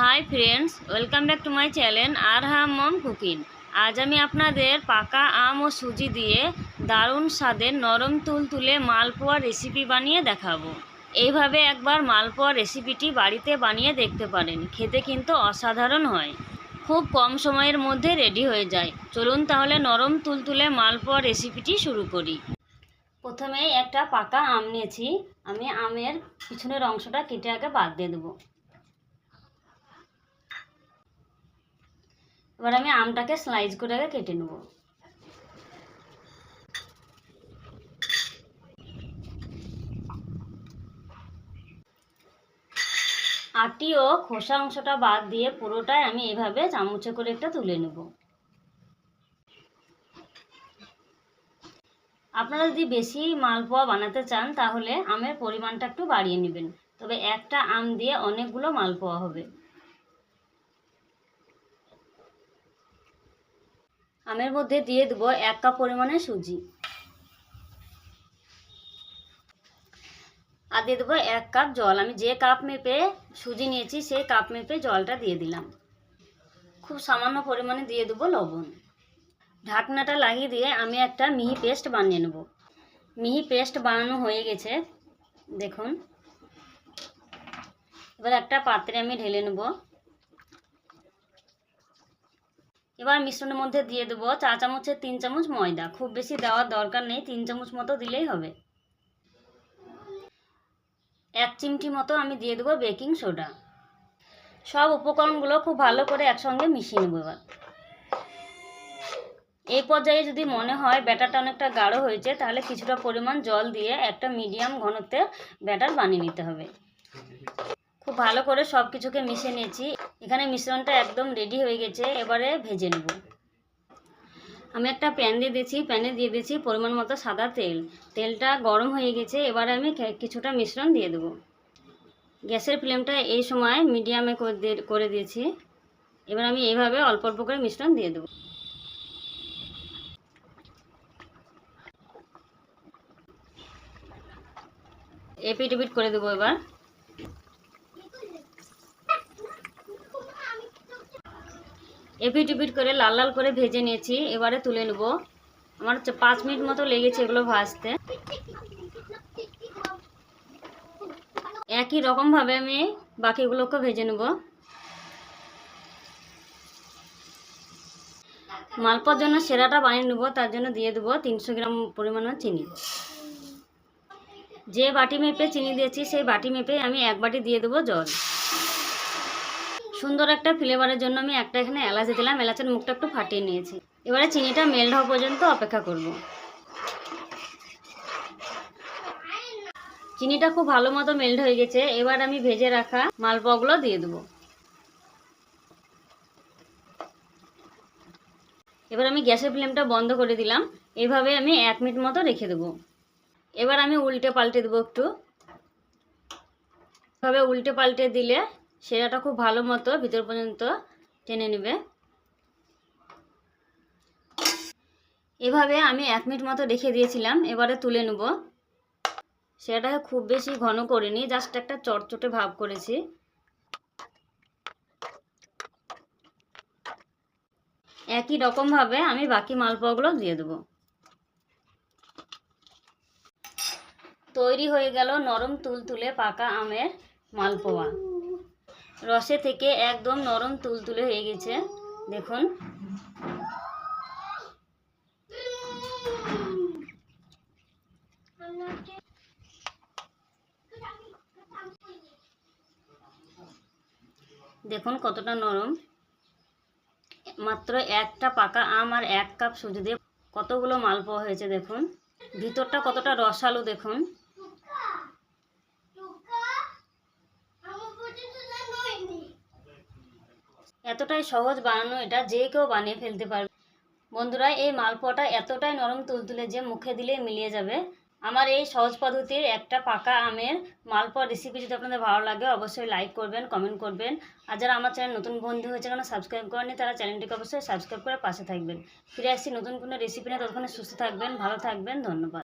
Hi friends welcome back to my channel আর হাম mom cooking আজ আমি আপনাদের পাকা আম ও সুজি দিয়ে দারুণ স্বাদের নরম তুলতুলে মালপোয়া রেসিপি বানিয়ে দেখাবো। এইভাবে একবার মালপোয়া রেসিপিটি বাড়িতে বানিয়ে দেখতে পারেন, খেতে কিন্তু অসাধারণ হয়। খুব কম সময়ের মধ্যে রেডি হয়ে যায়। চলুন তাহলে নরম তুলতুলে মালপোয়া রেসিপিটি শুরু করি। প্রথমেই একটা পাকা আম নিয়েছি। আমি আমের পিছনের অংশটা কেটে আগে বাদ দিয়ে দেবো। এবার আমি আমটাকে স্লাইস করে কেটে নেব। আটি ও খোসা অংশটা বাদ দিয়ে পুরোটাই আমি এভাবে চামচে করে একটা তুলে নেব। আপনারা যদি বেশি মালপোয়া বানাতে চান, তাহলে আমের পরিমাণটা একটু বাড়িয়ে নেবেন। তবে একটা আম দিয়ে অনেকগুলো মালপোয়া হবে। আমের মধ্যে দিয়ে দেবো এক কাপ পরিমাণে সুজি। আর দিয়ে দেবো এক কাপ জল। আমি যে কাপ মেপে সুজি নিয়েছি, সেই কাপ মেপে জলটা দিয়ে দিলাম। খুব সামান্য পরিমাণে দিয়ে দেবো লবণ। ঢাকনাটা লাগিয়ে দিয়ে আমি একটা মিহি পেস্ট বানিয়ে নেব। মিহি পেস্ট বানানো হয়ে গেছে, দেখুন। এবার একটা পাত্রে আমি ঢেলে নেব। এবার মিশ্রণের মধ্যে দিয়ে দেবো চা চামচের তিন চামচ ময়দা। খুব বেশি দেওয়ার দরকার নেই, তিন চামচ মতো দিলেই হবে। এক চিমটি মতো আমি দিয়ে দেবো বেকিং সোডা। সব উপকরণগুলো খুব ভালো করে একসঙ্গে মিশিয়ে নেব এবার। এই পর্যায়ে যদি মনে হয় ব্যাটারটা অনেকটা গাঢ় হয়েছে, তাহলে কিছুটা পরিমাণ জল দিয়ে একটা মিডিয়াম ঘনত্বের ব্যাটার বানিয়ে নিতে হবে। খুব ভালো করে সব কিছুকে মিশিয়ে নিয়েছি। এখানে মিশ্রণটা একদম রেডি হয়ে গেছে, এবারে ভেজে নেব। আমি একটা প্যান দিয়ে দিয়েছি প্যানে দিয়ে দিয়েছি পরিমাণ মতো সাদা তেল। তেলটা গরম হয়ে গেছে, এবারে আমি কিছুটা মিশ্রণ দিয়ে দেবো। গ্যাসের ফ্লেমটা এই সময় মিডিয়ামে করে দিয়েছি। এবার আমি এইভাবে অল্প অল্প করে মিশ্রণ দিয়ে দেবো। এপিট এপিট করে দেবো এবার। এপিট এপিট করে লাল লাল করে ভেজে নিয়েছি, এবারে তুলে নেব। আমার হচ্ছে পাঁচ মিনিট মতো লেগেছে এগুলো ভাজতে। একই রকমভাবে আমি বাকিগুলোকে ভেজে নেব। মালপোর জন্য সেরাটা বানিয়ে নেব, তার জন্য দিয়ে দেবো তিনশো গ্রাম পরিমাণ চিনি। যে বাটি মেপে চিনি দিয়েছি, সেই বাটি মেপে আমি এক বাটি দিয়ে দেবো জল। সুন্দর একটা ফ্লেভারের জন্য আমি একটা এখানে এলাচ দিলাম। এলাচের মুখটা একটু ফাটিয়ে নিয়েছি। এবারে চিনিটা মেল্ট হওয়া পর্যন্ত অপেক্ষা করব। চিনিটা খুব ভালো মতো মেল্ট হয়ে গেছে। এবার আমি ভেজে রাখা মালপোয়াগুলো দিয়ে দেবো। এবার আমি গ্যাসের ফ্লেমটা বন্ধ করে দিলাম। এভাবে আমি এক মিনিট মতো রেখে দেবো। এবার আমি উল্টে পাল্টে দেবো একটু। এভাবে উল্টে পাল্টে দিলে সেরাটা খুব ভালো মতো ভিতর পর্যন্ত টেনে নেবে। এভাবে আমি এক মিনিট মতো রেখে দিয়েছিলাম, এবারে তুলে নেব। সেটাকে খুব বেশি ঘন করিনি, জাস্ট একটা চটচটে ভাব করেছি। একই রকমভাবে আমি বাকি মালপোয়াগুলো দিয়ে দেবো। তৈরি হয়ে গেল নরম তুলতুলে পাকা আমের মালপোয়া। রসে থেকে একদম নরম তুলতুলে হয়ে গেছে। দেখুন। দেখুন কতটা নরম। মাত্র একটা পাকা আম আর এক কাপ সুজি দিয়ে কতগুলো মালপোয়া হয়েছে দেখুন। ভিতরটা কতটা রসালো দেখুন। এতটাই সহজ বানানো এটা যে কেউ বানিয়ে ফেলতে পারবে। বন্ধুরা, এই মালপোয়াটা এতটাই নরম তুলতুলে যে মুখে দিলে মিলিয়ে যাবে। আমার এই সহজ পদ্ধতির একটা পাকা আমের মালপোয়া রেসিপি যদি আপনাদের ভালো লাগে, অবশ্যই লাইক করবেন কমেন্ট করবেন। আর যারা আমার চ্যানেল নতুন বন্ধু হয়েছে কেন সাবস্ক্রাইব করেনি তারা চ্যানেলটিকে অবশ্যই সাবস্ক্রাইব করে পাশে থাকবেন। ফিরে আসছি নতুন কোনো রেসিপি নিয়ে, ততক্ষণে সুস্থ থাকবেন, ভালো থাকবেন, ধন্যবাদ।